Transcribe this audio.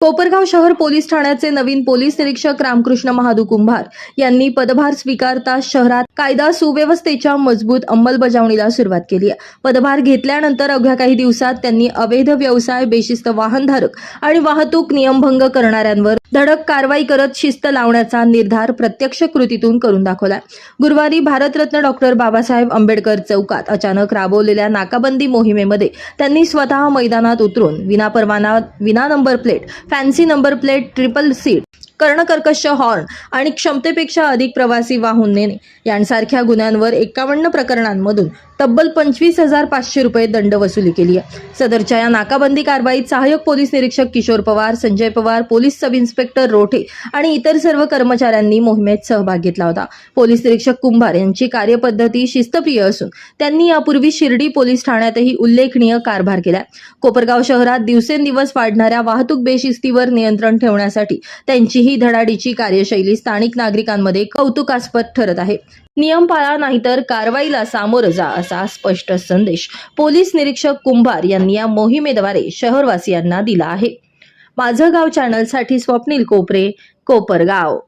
कोपरगाव शहर पोलीस ठाण्याचे नवीन पोलीस निरीक्षक रामकृष्ण महादू कुंभार यांनी पदभार स्वीकारता शहरात कायदा सुव्यवस्थेच्या मजबूत अंमलबजावणीला सुरुवात केली आहे. पदभार घेतल्यानंतर अवघ्या काही दिवसात त्यांनी अवैध व्यवसाय बेशिस्त वाहनधारक आणि वाहतूक नियमभंग करणाऱ्यांवर धडक कारवाई करत शिस्त लावण्याचा निर्धार प्रत्यक्ष कृतीतून करून दाखवलाय. गुरुवारी भारतरत्न डॉक्टर बाबासाहेब आंबेडकर चौकात अचानक राबवलेल्या नाकाबंदी मोहिमेमध्ये त्यांनी स्वतः मैदानात उतरून विनापरवाना विना number plate fancy number plate triple seat कर्णकर्कश horn आणि क्षमतेपेक्षा अधिक प्रवासी वाहून नेणे. यांसारख्या गुन्ह्यांवर एकावन्न प्रकरणांमधून तब्बल पंचवीस हजार पाचशे रुपये दंड वसुली केली आहे. सदरच्या या नाकाबंदी कारवाईत सहाय्यक पोलीस निरीक्षक Kishor Pawar Sanjay Pawar police sub inspector Rothe आणि इतर सर्व कर्मचाऱ्यांनी मोहिमेत सहभाग घेतला होता. पोलीस निरीक्षक कुंभार यांची कार्यपद्धती शिस्तप्रिय असून त्यांनी यापूर्वी शिर्डी पोलीस ठाण्यातही उल्लेखनीय कारभार केलाय. कोपरगाव शहरात दिवसेंदिवस वाढणाऱ्या वाहतूक बेशिस्तीवर नियंत्रण ठेवण्यासाठी त्यांची ही धडाडीची कार्यशैली स्थानिक नागरिकांमध्ये कौतुकास्पद ठरत आहे. नियम पाळा नाहीतर कारवाईला सामोरं जा असा स्पष्ट संदेश पोलीस निरीक्षक कुंभार यांनी या मोहिमेद्वारे शहरवासियांना दिला आहे. माझं गाव चॅनलसाठी स्वप्नील कोपरे कोपरगाव.